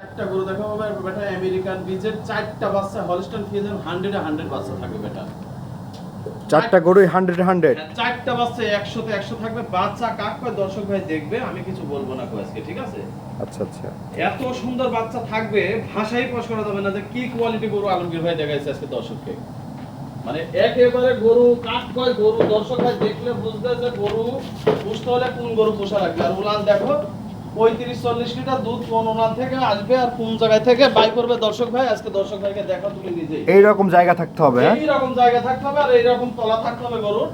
একটা গরু দেখাবো ভাই, বেটা আমেরিকান বীজের চারটা বাচ্চা হলস্টাইন ফ্রিজিয়ান হান্ড্রেডে হান্ড্রেড বাচ্চা থাকবে বেটা চারটা গরুই হান্ড্রেড হান্ড্রেড হ্যাঁ, চারটা বাচ্চা একশোতে একশো থাকবে বাচ্চা কাক কয় দর্শক ভাই দেখবে আমি কিছু বলব না কো আজকে ঠিক আছে? আচ্ছা আচ্ছা। এত সুন্দর বাচ্চা থাকবে ভাষাই প্রকাশ করা যাবে না যে কি কোয়ালিটি গরু আলমগীর ভাই দেখাইছে আজকে দর্শককে। মানে একেবারে গরু কাঠ কয় গরু দর্শক ভাই দেখলে বুঝবে যে গরু পুষতে হলে কোন গরু পোষা রাখবে। আর উলান দেখো পঁয়ত্রিশ চল্লিশ লিটার দুধ কোন ওনার থেকে আসবে আর কোন জায়গায় থেকে? বাই করবে দর্শক ভাই আজকে দর্শক ভাইকে দেখো তুমি নিজে এইরকম জায়গা থাকতে হবে হ্যাঁ? এইরকম জায়গা থাকতে হবে আর এইরকম তলা থাকতে হবে গরুর।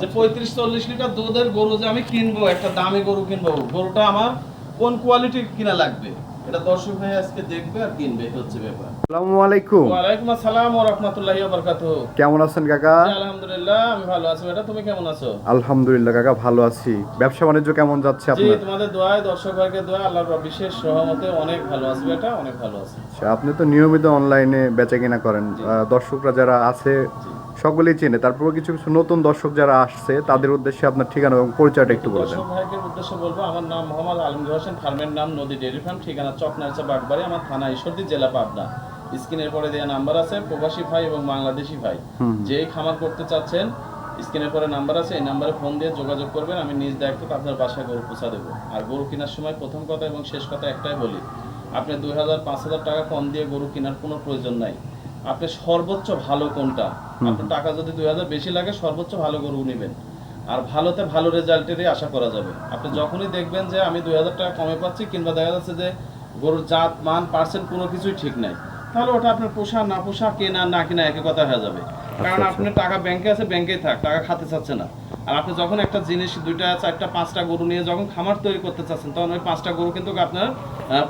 যে পঁয়ত্রিশ চল্লিশ লিটার দুধের গরু যে আমি কিনবো একটা দামি গরু কিনবো গরুটা আমার কোন কোয়ালিটির কিনা লাগবে? এটা দর্শক ভাই আজকে দেখবে আর কিনবে হচ্ছে ব্যাপার। আসসালামু আলাইকুম। ওয়ালাইকুম আসসালাম ওয়া রাহমাতুল্লাহি ওয়া বারাকাতুহু। কেমন আছেন কাকা? আলহামদুলিল্লাহ আমি ভালো আছি। এটা তুমি কেমন আছো? আলহামদুলিল্লাহ কাকা ভালো আছি। ব্যবসা বাণিজ্য কেমন যাচ্ছে জি তোমাদের দোয়ায় দর্শক ভাইকে দোয়া আল্লাহর বিশেষ সহমতে অনেক ভালো আছি এটা অনেক ভালো আছি। আচ্ছা, আপনি তো নিয়মিত অনলাইনে বেচা কিনা করেন। দর্শকরা যারা আছে। সকলেই চেনে। তারপরে কিছু কিছু নতুন দর্শক যারা আসছে তাদের উদ্দেশ্যে আপনার ঠিকানা এবং পরিচয়টা একটু বলে দেন। দর্শক ভাইকে উদ্দেশ্যে বলব আমার নাম মোহাম্মদ আলমগীর হোসেন ফার্মের নাম নদী ফার্ম ঠিকানা চকনারচা বাগবাড়ি আমার থানা ঈশ্বরদী জেলা পাবনা। স্ক্রিনের পরে দেওয়া নাম্বার আছে প্রবাসী ভাই এবং বাংলাদেশি ভাই। খামার করতে চাচ্ছেন স্ক্রিনের পরে নাম্বার আছে এই নাম্বারে ফোন দিয়ে যোগাযোগ করবেন আমি নিজ দায়িত্ব আপনার বাসায় গরু পৌঁছা দেবো। আর গরু কেনার সময় প্রথম কথা এবং শেষ কথা একটাই বলি আপনি দুই হাজার পাঁচ হাজার টাকা কম দিয়ে গরু কেনার কোনো প্রয়োজন নাই। আপনি সর্বোচ্চ ভালো কোনটা? আপনার টাকা যদি দুই হাজার বেশি লাগে সর্বোচ্চ ভালো গরু নেবেন। আর ভালোতে ভালো রেজাল্টেরই আশা করা যাবে। আপনি যখনই দেখবেন যে আমি দুই হাজার টাকা কমে পাচ্ছি কিংবা দেখা যাচ্ছে যে গরুর জাত মান পার্সেন্ট কোনো কিছুই ঠিক নাই তাহলে ওটা আপনার পোষা না পোষা কেনা না কেনা একই কথা হয়ে যাবে। কারণ আচ্ছা। আপনার টাকা ব্যাংকে আছে ব্যাংকেই থাক টাকা খাতে চাচ্ছে না। আর আপনি যখন একটা জিনিস দুইটা চারটা পাঁচটা গরু নিয়ে যখন খামার তৈরি করতে চাচ্ছেন তখন ওই পাঁচটা গরু কিন্তু আপনার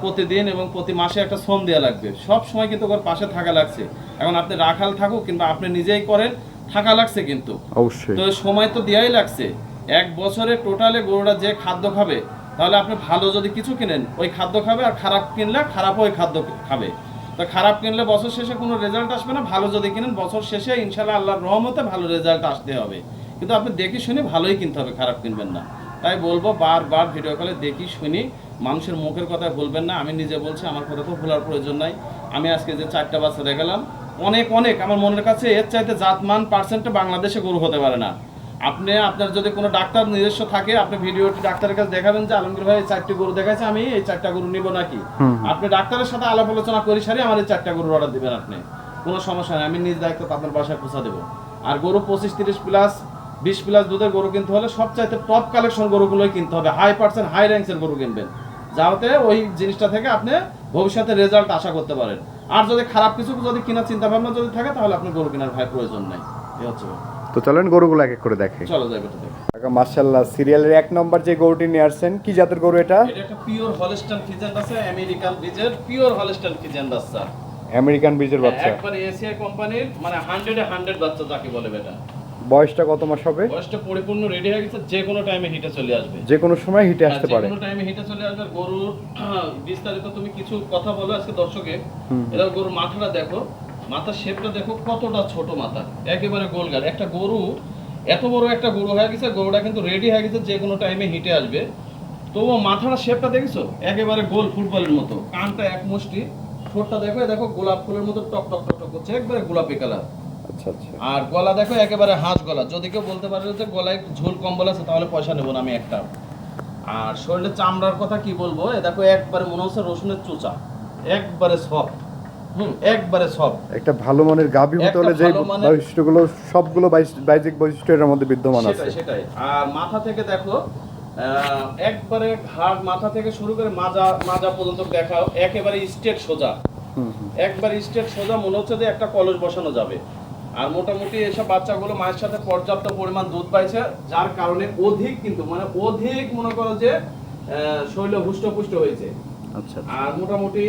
প্রতিদিন এবং প্রতি মাসে একটা শ্রম দেওয়া লাগবে। সব সময় কিন্তু ওর পাশে থাকা লাগছে। এখন আপনি রাখাল থাকুক কিংবা আপনি নিজেই করেন থাকা লাগছে কিন্তু। অবশ্যই। তো সময় তো দেওয়াই লাগছে। এক বছরে টোটালে গরুটা যে খাদ্য খাবে তাহলে আপনি ভালো যদি কিছু কিনেন ওই খাদ্য খাবে আর খারাপ কিনলে খারাপও ওই খাদ্য খাবে। তো খারাপ কিনলে বছর শেষে কোনো রেজাল্ট আসবে না ভালো যদি কিনেন বছর শেষে ইনশাল্লাহ আল্লাহর রহমতে ভালো রেজাল্ট আসতে হবে। কিন্তু আপনি দেখি শুনে ভালোই কিনতে হবে খারাপ কিনবেন না। তাই বলব বারবার ভিডিও কলে দেখি শুনি মানুষের মুখের কথা বলবেন না। আমি নিজে বলছি আমার কথা তো ভোলার প্রয়োজন নাই। আমি আজকে যে চারটা বাচ্চা দেখালাম অনেক অনেক আমার মনের কাছে এর চাইতে জাতমান পার্সেন্টে বাংলাদেশে গরু হতে পারে না। আপনি আপনার যদি কোনো ডাক্তার নিজস্ব থাকে আপনি ভিডিওটি ডাক্তারের কাছে দেখাবেন যে আলমগীর ভাই এই চারটি গরু দেখাইছে আমি এই চারটা গরু নিব নাকি? আপনি ডাক্তারের সাথে আলাপ আলোচনা করি সারি আমার এই চারটা গরুর অর্ডার দিবেন আপনি। কোনো সমস্যা নেই আমি নিজ দায়িত্ব আপনার বাসায় পৌঁছা দেবো। আর গরু পঁচিশ তিরিশ প্লাস বিশ প্লাস দুধের গরু কিনতে হলে সবচাইতে টপ কালেকশন গরুগুলোই কিনতে হবে। হাই পার্সেন্ট হাই র্যাঙ্কসের গরু কিনবেন। যাতে ওই জিনিসটা থেকে আপনি ভবিষ্যতে রেজাল্ট আশা করতে পারেন। আর যদি খারাপ কিছু যদি কেনার চিন্তা ভাবনা যদি থাকে তাহলে আপনি গরু কেনার ভাই প্রয়োজন নাই। এই হচ্ছে তো চলেন গরুগুলো এক এক করে দেখে। চলো যাই বেটা দেখো। কাকা মার্শাল্লাহ সিরিয়ালের এক নম্বর যে গরুটি নিয়ে আসছেন কি জাতের গরু এটা? এটা একটা পিওর হলস্টাইন ফিজেন্ট আছে আমেরিকান বীজের পিওর হলস্টাইন ফিজেন্ট বাচ্চা। আমেরিকান বীজের বাচ্চা। একবারে এসিআই কোম্পানির মানে হান্ড্রেডে হান্ড্রেড বাচ্চা যাকে বলে বেটা। বয়সটা কত মাস হবে? বয়সটা পরিপূর্ণ রেডি হয়ে গেছে যে কোনো টাইমে হিটে চলে আসবে। যে কোনো সময় হিটে আসতে যে কোনো টাইমে হিটে চলে আসবে গরুর বিস্তারিত তুমি কিছু কথা বলো আজকে দর্শকে। এটা গরুর মাথাটা দেখো মাথার শেপটা দেখো কতটা ছোট মাথা একেবারে গোলগাল একটা গরু এত বড় একটা গরু হয়ে গেছে গরুটা কিন্তু রেডি হয়ে গেছে যে কোনো টাইমে হিটে আসবে। তবুও মাথাটা শেপটা দেখেছ? একেবারে গোল ফুটবলের মতো। কানটা এক মুষ্টি ঠোঁটটা দেখো দেখো গোলাপ ফুলের মতো টক টক টক টক করছে একবারে গোলাপি কালার আচ্ছা আচ্ছা। আর গলা দেখো একেবারে হাঁস গলা। যদি কেউ বলতে পারে যে গলায় ঝোল কম্বল আছে তাহলে পয়সা নেব না আমি একটা। আর শরীরের চামড়ার কথা কি বলব? এ দেখো একবারে মনে হচ্ছে রসুনের চোচা। একবারে সব হুম একবারে সব একটা ভালো মানের গাভী হতে হলে যে বৈশিষ্ট্যগুলো সবগুলো বাইজিক বৈশিষ্ট্য এর মধ্যে বিদ্যমান আছে। সেটাই সেটাই। আর মাথা থেকে দেখো একবারে ঘাড় মাথা থেকে শুরু করে মাজা মাজা পর্যন্ত দেখাও একেবারে স্ট্রেট সোজা। একবার সোজা মনে হচ্ছে যে একটা কলস বসানো যাবে। আর মোটামুটি এসব বাচ্চাগুলো মায়ের সাথে পর্যাপ্ত পরিমাণ দুধ পাইছে যার কারণে অধিক কিন্তু মানে অধিক মনে করো যে শৈল হুষ্টপুষ্ট হয়েছে। আচ্ছা আচ্ছা। আর মোটামুটি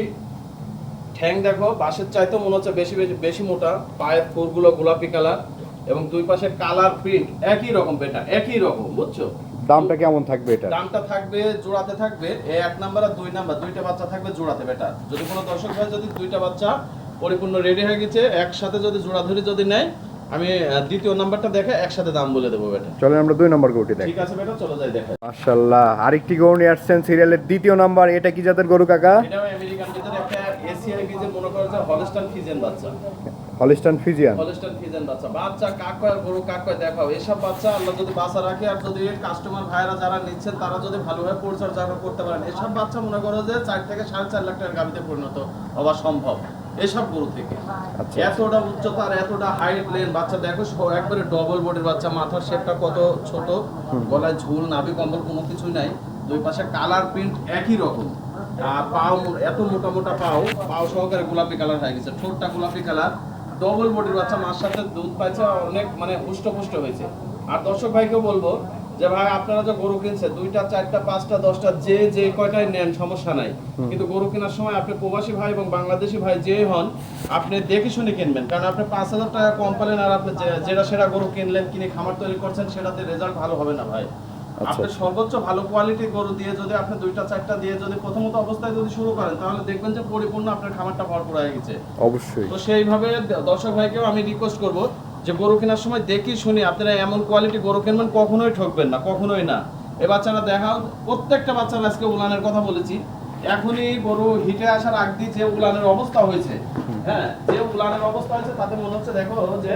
ঠ্যাং দেখো বাঁশের চাইতে মনে হচ্ছে বেশি বেশি বেশি মোটা পায়ের ফুলগুলো গোলাপি কালার এবং দুই পাশে কালার প্রিন্ট একই রকম বেটা একই রকম বুঝছ? দামটা কেমন থাকবে এটা দামটা থাকবে জোড়াতে থাকবে এক নাম্বার আর দুই নাম্বার দুইটা বাচ্চা থাকবে জোড়াতে বেটা। যদি কোনো দর্শক ভাই যদি দুইটা বাচ্চা পরিপূর্ণ রেডি হয়ে গেছে। একসাথে যদি জোড়া ধরে যদি নেয় আমি দ্বিতীয় নাম্বারটা দেখে একসাথে দাম বলে দেবো বেটা। চলেন আমরা দুই নম্বর গরুটি দেখি। ঠিক আছে বেটা চলে যাই দেখা। মাশাল্লাহ আরেকটি গরু নিয়ে আসছেন সিরিয়ালের দ্বিতীয় নাম্বার এটা কি জাতের গরু কাকা? এটাও আমেরিকান ভিতরে একটা এসিআই যে মনে করো যে হলস্টান ফিজেন বাচ্চা। হলিস্টান ফিজিয়ান হলস্টান ফিজেন বাচ্চা। বাচ্চা কাক কয় আর গরু কাক কয় দেখাও এসব বাচ্চা আল্লাহ যদি বাচ্চা রাখে আর যদি কাস্টমার ভাইরা যারা নিচ্ছেন তারা যদি ভালোভাবে পরিচর্যা করতে পারেন এসব বাচ্চা মনে করো যে চার থেকে সাড়ে চার লাখ টাকার গাভিতে পরিণত হওয়া সম্ভব। এসব গরু থেকে। আচ্ছা। এতটা উচ্চতা আর এতটা হাইট লেন বাচ্চা দেখো একবারে ডবল বডির বাচ্চা মাথার শেপটা কত ছোট গলায় ঝুল নাভি কম্বল কোনো কিছুই নাই দুই পাশে কালার প্রিন্ট একই রকম। আর পাও এত মোটা মোটা পাও পাও সহকারে গোলাপি কালার হয়ে গেছে ঠোঁটটা গোলাপি কালার ডবল বডির বাচ্চা মার সাথে দুধ পাইছে অনেক মানে হুষ্টপুষ্ট হয়েছে। আর দর্শক ভাইকে বলব যে ভাই আপনারা যে গরু কিনছে দুইটা চারটা পাঁচটা দশটা যে যে কয়টাই নেন সমস্যা নাই। কিন্তু গরু কেনার সময় আপনি প্রবাসী ভাই এবং বাংলাদেশি ভাই যে হন আপনি দেখে শুনে কিনবেন। কারণ আপনি পাঁচ হাজার টাকা কম পেলেন আর আপনি যেটা সেটা গরু কিনলেন কিনে খামার তৈরি করছেন সেটাতে রেজাল্ট ভালো হবে না ভাই। আচ্ছা। আপনি সর্বোচ্চ ভালো কোয়ালিটির গরু দিয়ে যদি আপনি দুইটা চারটা দিয়ে যদি প্রথমত অবস্থায় যদি শুরু করেন তাহলে দেখবেন যে পরিপূর্ণ আপনার খামারটা ভরপুর হয়ে গেছে। অবশ্যই। তো সেইভাবে দর্শক ভাইকেও আমি রিকোয়েস্ট করব যে গরু কেনার সময় দেখি শুনি আপনারা এমন কোয়ালিটি গরু কিনবেন কখনোই ঠকবেন না কখনোই না। এ বাচ্চারা দেখাও প্রত্যেকটা বাচ্চার আজকে উলানের কথা বলেছি। এখনই গরু হিটে আসার আগ দিয়ে যে উলানের অবস্থা হয়েছে হ্যাঁ যে উলানের অবস্থা হয়েছে তাতে মনে হচ্ছে দেখো যে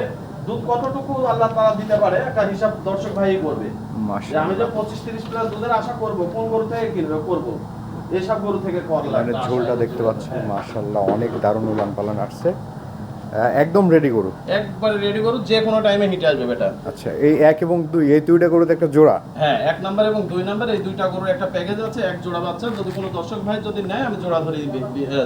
দুধ কতটুকু আল্লাহ তারা দিতে পারে একটা হিসাব দর্শক ভাই করবে। আমি যে পঁচিশ তিরিশ প্লাস দুধের আশা করব কোন গরু থেকে কিনবে করব। এসব গরু থেকে কর লাগবে। ঝোলটা দেখতে পাচ্ছেন মাশাআল্লাহ অনেক দারুণ উলান পালান আসছে। একদম রেডি গরু? একবার রেডি গরু যে কোনো টাইমে হিটে আসবে বেটা। আচ্ছা এই এক এবং দুই এই দুইটা গরুতে একটা জোড়া? হ্যাঁ এক নাম্বার এবং দুই নাম্বার এই দুইটা গরুর একটা প্যাকেজ আছে এক জোড়া বাচ্চা। যদি কোনো দর্শক ভাই যদি নেয় আমি জোড়া ধরে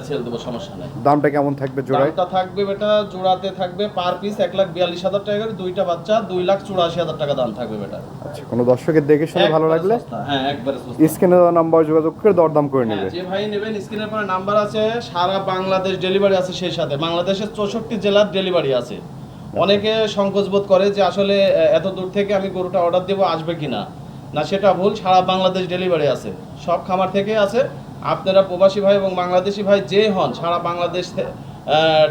ছেল দেবো সমস্যা নাই। দামটা কেমন থাকবে জোড়ায়? দামটা থাকবে বেটা জোড়াতে থাকবে পার পিস এক লাখ বিয়াল্লিশ হাজার টাকা করে দুইটা বাচ্চা দুই লাখ চুরাশি হাজার টাকা দাম থাকবে বেটা। আচ্ছা কোনো দর্শকের দেখে শুনে ভালো লাগলে? হ্যাঁ একবারে সস্তা। স্ক্রিনে দেওয়া নাম্বার যোগাযোগ করে দরদাম করে হ্যাঁ, নেবে। যে ভাই নেবেন স্ক্রিনের পরে নাম্বার আছে সারা বাংলাদেশ ডেলিভারি আছে সেই সাথে। বাংলাদেশের চৌষট্টি জেলার ডেলিভারি আছে। অনেকে সংকোচ বোধ করে যে আসলে এত দূর থেকে আমি গরুটা অর্ডার দেবো আসবে কিনা? না না সেটা ভুল। সারা বাংলাদেশ ডেলিভারি আছে। সব খামার থেকে আছে। আপনারা প্রবাসী ভাই এবং বাংলাদেশি ভাই যে হন সারা বাংলাদেশ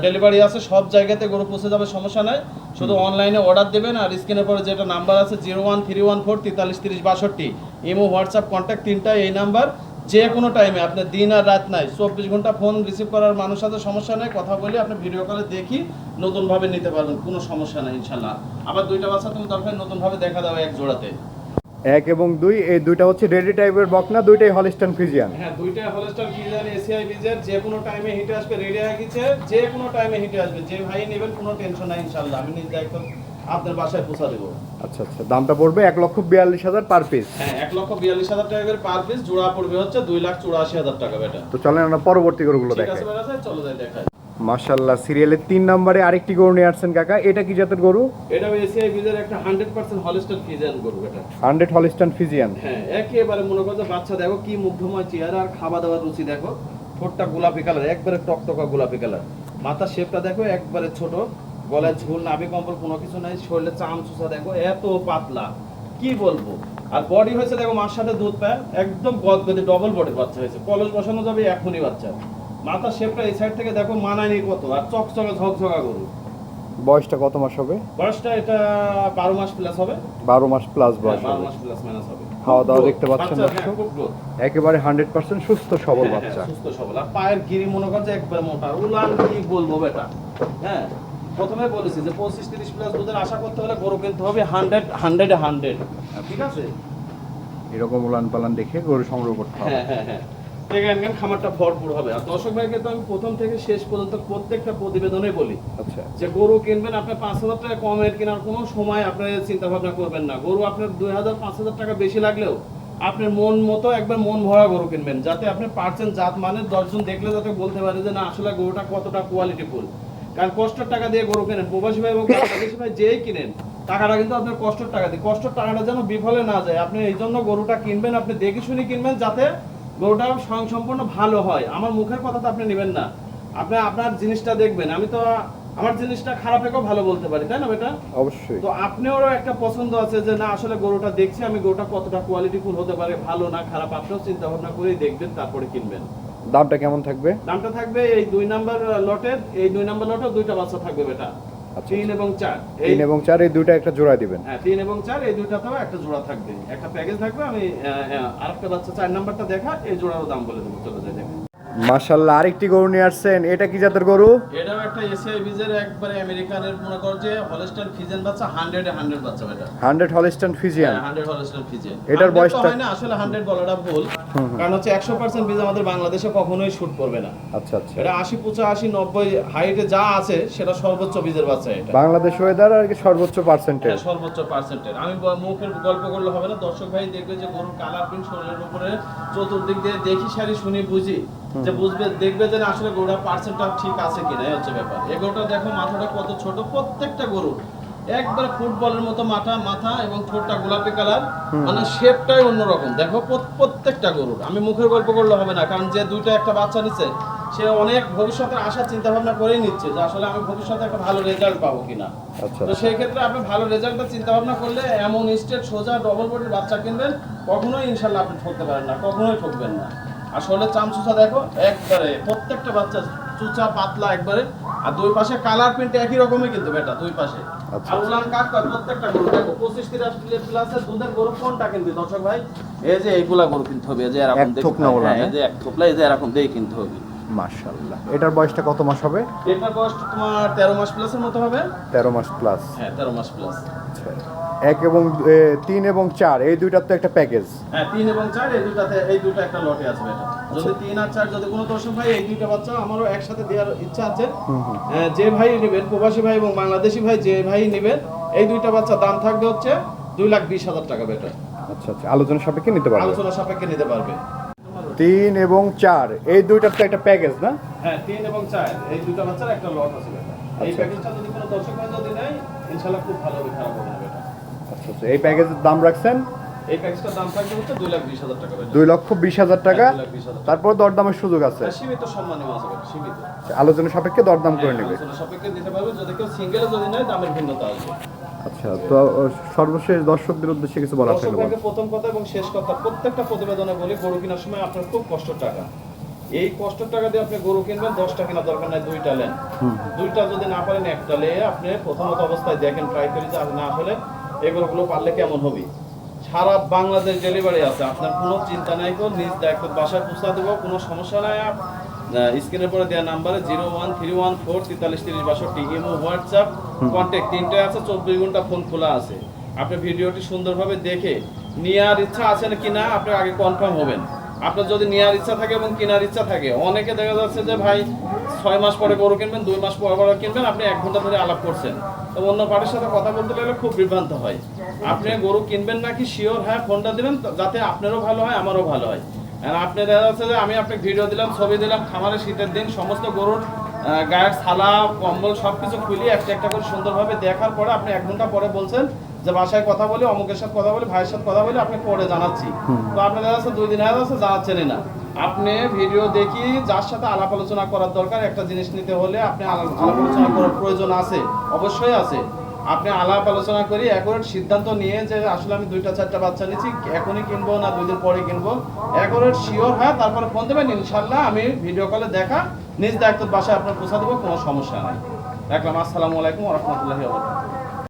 ডেলিভারি আছে। সব জায়গাতে গরু পৌঁছে যাবে সমস্যা নাই। শুধু অনলাইনে অর্ডার দেবেন আর স্ক্রিনের পরে যেটা নাম্বার আছে zero one three one four তেতাল্লিশ তিরিশ বাষট্টি। ইমো হোয়াটসঅ্যাপ কন্ট্যাক্ট তিনটা এই নাম্বার যে কোনো টাইমে আপনার দিন আর রাত নাই। চব্বিশ ঘণ্টা ফোন রিসিভ করার মানুষ সাথে সমস্যা নেই কথা বলে আপনি ভিডিও কলে দেখি নতুনভাবে নিতে পারবেন কোনো সমস্যা নেই ইনশাল্লাহ। আবার দুইটা বাচ্চা তুমি দরকার নতুনভাবে দেখা দাও এক জোড়াতে। এক এবং দুই এই দুইটা হচ্ছে রেডি টাইপের বকনা দুইটাই হলিস্টান ফিজিয়ান হ্যাঁ দুইটা হলস্টার ফিজার এসিআই বিজের যে কোনো টাইমে হিটে আসবে রেডি হয়ে গেছে যে কোনো টাইমে হিটে আসবে যে ভাই নেবেন কোনো টেনশন নাই ইনশাল্লাহ। আমি নিজ দায়িত্ব আপনার বাসায় পৌঁছা দেবো। আচ্ছা আচ্ছা। দামটা পড়বে এক লক্ষ বিয়াল্লিশ হাজার পার পিস হ্যাঁ এক লক্ষ বিয়াল্লিশ হাজার টাকা করে পার পিস জোড়া পড়বে হচ্ছে দুই লাখ চুরাশি হাজার টাকা বেটা। তো চলেন আমরা পরবর্তী গরুগুলো দেখাই। চলো যাই দেখাই। মাশাল্লাহ সিরিয়ালের তিন নম্বরে আরেকটি গরু নিয়ে আসছেন কাকা। এটা কি জাতের গরু? এটা এসিআই বিজের একটা হান্ড্রেড পার্সেন্ট হলস্টার ফিজান করব এটা হান্ড্রেড হলিস্টান ফিজিয়ান হ্যাঁ একেবারে মনে করো বাচ্চা দেখো কি মুগ্ধময় চেহারা আর খাওয়া দাওয়ার রুচি দেখো। ঠোঁটটা গোলাপি কালার একবারে টকটকা গোলাপি কালার মাথার শেপটা দেখো একবারে ছোট। গলায় ঝুল নাভি কম্বল কোনো কিছু নাই শরীরে চাম চুষা দেখো এত পাতলা। কি বলব? আর বডি হয়েছে দেখো মার সাথে দুধ পায় একদম গদগদে ডবল বডির বাচ্চা হয়েছে। কলস বসানো যাবে এখনই বাচ্চা। মাথার শেপটা এই সাইড থেকে দেখো মানায়নি কত আর চকচকা ঝকঝকা গরু। বয়সটা কত মাস হবে? বয়সটা এটা বারো মাস প্লাস হবে। বারো মাস প্লাস বয়স হ্যাঁ, বারো হবে। মাস প্লাস মাইনাস হবে। খাওয়া দাওয়া দেখতে পাচ্ছেন বাচ্চা। একেবারে হান্ড্রেড পার্সেন্ট সুস্থ সবল হ্যাঁ, বাচ্চা। হ্যাঁ, সুস্থ সবল। আর পায়ের গিরি মনে করছে একবারে মোটা উলান কি বলব বেটা? হ্যাঁ প্রথমে বলেছি যে পঁচিশ তিরিশ প্লাস দুধের আশা করতে হলে গরু কিনতে হবে হান্ড্রেড হান্ড্রেড হান্ড্রেড ঠিক আছে? এরকম উলান পালান দেখে গরু সংগ্রহ করতে হবে। হ্যাঁ হ্যাঁ হ্যাঁ। খামারটা ভরপুর হবে। আর দর্শক ভাইকে তো আমি প্রথম থেকে শেষ পর্যন্ত প্রত্যেকটা প্রতিবেদনে বলি আচ্ছা। যে গরু কিনবেন আপনি পাঁচ হাজার টাকা কমের কেনার কোনো সময় আপনার চিন্তা ভাবনা করবেন না। গরু আপনার দুই হাজার পাঁচ হাজার টাকা বেশি লাগলেও আপনার মন মতো একবার মন ভরা গরু কিনবেন যাতে আপনি পারছেন জাত মানে দশজন দেখলে যাতে বলতে পারে যে না আসলে গরুটা কতটা কোয়ালিটি ফুল। কারণ কষ্টের টাকা দিয়ে গরু কেনেন প্রবাসী ভাই এবং বাংলাদেশি ভাই যেই কিনেন টাকাটা কিন্তু আপনার কষ্টের টাকা দিয়ে। কষ্টের টাকাটা যেন বিফলে না যায়। আপনি এই জন্য গরুটা কিনবেন আপনি দেখে শুনে কিনবেন যাতে গরুটা স্বয়ং সম্পূর্ণ ভালো হয়। আমার মুখের কথা তো আপনি নেবেন না। আপনি আপনার জিনিসটা দেখবেন। আমি তো আমার জিনিসটা খারাপ রেখেও ভালো বলতে পারি তাই না বেটা? অবশ্যই। তো আপনারও একটা পছন্দ আছে যে না আসলে গরুটা দেখছি আমি গরুটা কতটা কোয়ালিটিফুল হতে পারে ভালো না খারাপ? আপনিও চিন্তা ভাবনা করেই দেখবেন তারপরে কিনবেন। দামটা কেমন থাকবে? দামটা থাকবে এই দুই নাম্বার লটের এই দুই নাম্বার লটে দুইটা বাচ্চা থাকবে বেটা। আচ্ছা। তিন এবং চার। এই তিন এবং চার এই দুইটা একটা জোড়া দিবেন? হ্যাঁ তিন এবং চার এই দুইটা তো একটা জোড়া থাকবে। একটা প্যাকেজ থাকবে আমি আরেকটা বাচ্চা চার নাম্বারটা দেখা এই জোড়ারও দাম বলে দেবো চলে যায় দেখেন মাশাল্লাহ আরেকটি গরু নিয়ে আসছেন। এটা কি জাতের গরু? এটাও একটা এসিআই বীজের একবারে আমেরিকানের মনে কর যে হলস্টাইন ফিজেন বাচ্চা হান্ড্রেডে হান্ড্রেড বাচ্চা এটা hundred Holstein Friesian. Hundred Holstein Friesian এটার বয়সটা- হয় না আসলে হান্ড্রেড বলাটা ভুল। কারণ হচ্ছে একশো পার্সেন্ট বীজ আমাদের বাংলাদেশে কখনোই শুট করবে না। আচ্ছা আচ্ছা। এটা আশি পঁচাশি নব্বই হাইটে যা আছে সেটা সর্বোচ্চ বীজের বাচ্চা এটা। বাংলাদেশ ওয়েদার আর কি সর্বোচ্চ পার্সেন্টেজ হ্যাঁ, সর্বোচ্চ পার্সেন্টের আমি মুখের গল্প করলে হবে না। দর্শক ভাই দেখবে যে গরুর কালার প্রিন্ট শরীরের উপরে চতুর্দিক দিয়ে দেখি সারি শুনি বুঝি। যে বুঝবে দেখবে যে আসলে গরুটা পার্সেন্টটা ঠিক আছে কিনা হচ্ছে ব্যাপার। এই গরুটা দেখো মাথাটা কত ছোট প্রত্যেকটা গরু একবার ফুটবলের মতো মাথা মাথা এবং ঠোঁটটা গোলাপি কালার মানে শেপটাই অন্যরকম। দেখো প্রত্যেকটা গরুর আমি মুখের গল্প করলে হবে না কারণ যে দুইটা একটা বাচ্চা নিচ্ছে সে অনেক ভবিষ্যতের আশা চিন্তা ভাবনা করেই নিচ্ছে যে আসলে আমি ভবিষ্যতে একটা ভালো রেজাল্ট পাবো কিনা। আচ্ছা। তো সেই ক্ষেত্রে আপনি ভালো রেজাল্টটা চিন্তা ভাবনা করলে এমন স্টেট সোজা ডবল বডির বাচ্চা কিনবেন কখনোই ইনশাল্লাহ আপনি ঠকতে পারেন না কখনোই ঠকবেন না। আসলে চাম চুচা দেখো একবারে প্রত্যেকটা বাচ্চা চুচা পাতলা একবারে। আর দুই পাশে কালার প্রিন্ট একই রকমই কিন্তু বেটা দুই পাশে। আচ্ছা। আর উলান কাট করে প্রত্যেকটা গরু দেখো পঁচিশ তিরিশ প্লাসের দুধের গরু কোনটা কিনবি দর্শক ভাই? এই যে এইগুলা গরু কিনতে হবে এই যে এরকম এক দেখি থোক না উলান, হ্যাঁ, এই যে এক থোপলা এই যে এরকম দিয়ে কিনতে হবে। মাশাল্লাহ এটার বয়সটা কত মাস হবে? এটার বয়স তোমার তেরো মাস প্লাসের মতো হবে। তেরো মাস প্লাস হ্যাঁ তেরো মাস প্লাস আচ্ছা। এক এবং তিন এবং চার এই দুইটার তো একটা প্যাকেজ হ্যাঁ তিন এবং চার এই দুটাতে এই দুটো একটা লটে আছে যদি তিন আর চার যদি কোনো দর্শক ভাই এই দুইটা বাচ্চা আমারও একসাথে দেওয়ার ইচ্ছা আছে। যে ভাই নেবেন প্রবাসী ভাই এবং বাংলাদেশি ভাই যে ভাই নেবেন এই দুইটা বাচ্চা দাম থাকবে হচ্ছে দুই লাখ বিশ হাজার টাকা বেটা আচ্ছা আচ্ছা। আলোচনা সাপেক্ষে নিতে পারবে। আলোচনা সাপেক্ষে নিতে পারবে। তিন এবং চার। এই দুইটার তো একটা প্যাকেজ না? হ্যাঁ তিন এবং চার। এই দুইটা বাচ্চার একটা লট আছে এই আচ্ছা। প্যাকেজটা যদি কোনো দর্শক ভাই যদি নেয় ইনশাল্লাহ খুব ভালো হবে খারাপ হবে না আচ্ছা আচ্ছা। এই প্যাকেজের দাম রাখছেন? এই প্যাকেজটার দাম থাকবে হচ্ছে দুই লাখ বিশ হাজার টাকা দুই লক্ষ বিশ হাজার টাকা। দুই লাখ বিশ হাজার টাকা। তারপর দরদামের সুযোগ আছে? হ্যাঁ, সীমিত সম্মানীয় আছে সীমিত। আচ্ছা, আলোচনা সাপেক্ষে দরদাম করে নেবে। সাপেক্ষে দিতে পারবে। যদি কেউ সিঙ্গেলে যদি নেয় দামের ভিন্নতা আসবে। আচ্ছা তো সর্বশেষ দর্শকদের উদ্দেশ্যে কিছু। প্রথম কথা এবং শেষ কথা প্রত্যেকটা প্রতিবেদনে বলি গরু কেনার সময় আপনার খুব কষ্টের টাকা। এই কষ্টের টাকা দিয়ে আপনি গরু কিনবেন দশটা কেনার দরকার নাই দুইটা নেন দুইটা যদি না পারেন একটা আপনি প্রথমত অবস্থায় দেখেন ট্রাই করে যে না হলে এই গরুগুলো পারলে কেমন হবে? সারা বাংলাদেশ ডেলিভারি আছে আপনার কোনো চিন্তা নাই নিজ দায়িত্ব বাসায় পৌঁছা দেবো কোনো সমস্যা নাই। স্ক্রিনের পরে দেওয়া নাম্বারে zero one three one four তেতাল্লিশ তিরিশ বাষট্টি ইমো হোয়াটসঅ্যাপ কন্ট্যাক্ট তিনটে আছে চব্বিশ ঘণ্টা ফোন খোলা আছে। আপনি ভিডিওটি সুন্দরভাবে দেখে নেওয়ার ইচ্ছা আছে না কিনা আপনি আগে কনফার্ম হবেন। আপনার যদি নেওয়ার ইচ্ছা থাকে এবং কেনার ইচ্ছা থাকে অনেকে দেখা যাচ্ছে যে ভাই ছয় মাস পরে গরু কিনবেন দুই মাস পরে পরে কিনবেন আপনি এক ঘণ্টা ধরে আলাপ করছেন। তো অন্য পার্টির সাথে কথা বলতে গেলে খুব বিভ্রান্ত হয়। আপনি গরু কিনবেন নাকি শিওর হ্যাঁ ফোনটা দিবেন যাতে আপনারও ভালো হয় আমারও ভালো হয়। আর আপনি দেখা যাচ্ছে যে আমি আপনাকে ভিডিও দিলাম ছবি দিলাম খামারে শীতের দিন সমস্ত গরুর গায়ের ছালা কম্বল সব কিছু খুলি একটা একটা করে সুন্দরভাবে দেখার পরে আপনি এক ঘণ্টা পরে বলছেন যে বাসায় কথা বলি অমুকের সাথে কথা বলি ভাইয়ের সাথে কথা বলি আপনি পরে জানাচ্ছি। তো আপনি দেখা যাচ্ছে দুই দিন হয়ে যাচ্ছে জানাচ্ছেনই না। আপনি ভিডিও দেখি যার সাথে আলাপ আলোচনা করার দরকার একটা জিনিস নিতে হলে আপনি আলাপ আলোচনা করার প্রয়োজন আছে অবশ্যই আছে। আপনি আলাপ আলোচনা করি অ্যাকোরেট সিদ্ধান্ত নিয়ে যে আসলে আমি দুইটা, চারটা বাচ্চা নিচ্ছি এখনই কিনবো না দুই দিন পরে কিনবো। অ্যাকোরেট শিওর হয়, তারপরে ফোন দেবেন ইনশাল্লাহ আমি ভিডিও কলে দেখা, নিজ দায়িত্ব বাসায় আপনার পৌঁছা দেবো, কোনো সমস্যা নাই। দেখলাম আসসালামু আলাইকুম রহমতুল্লাহি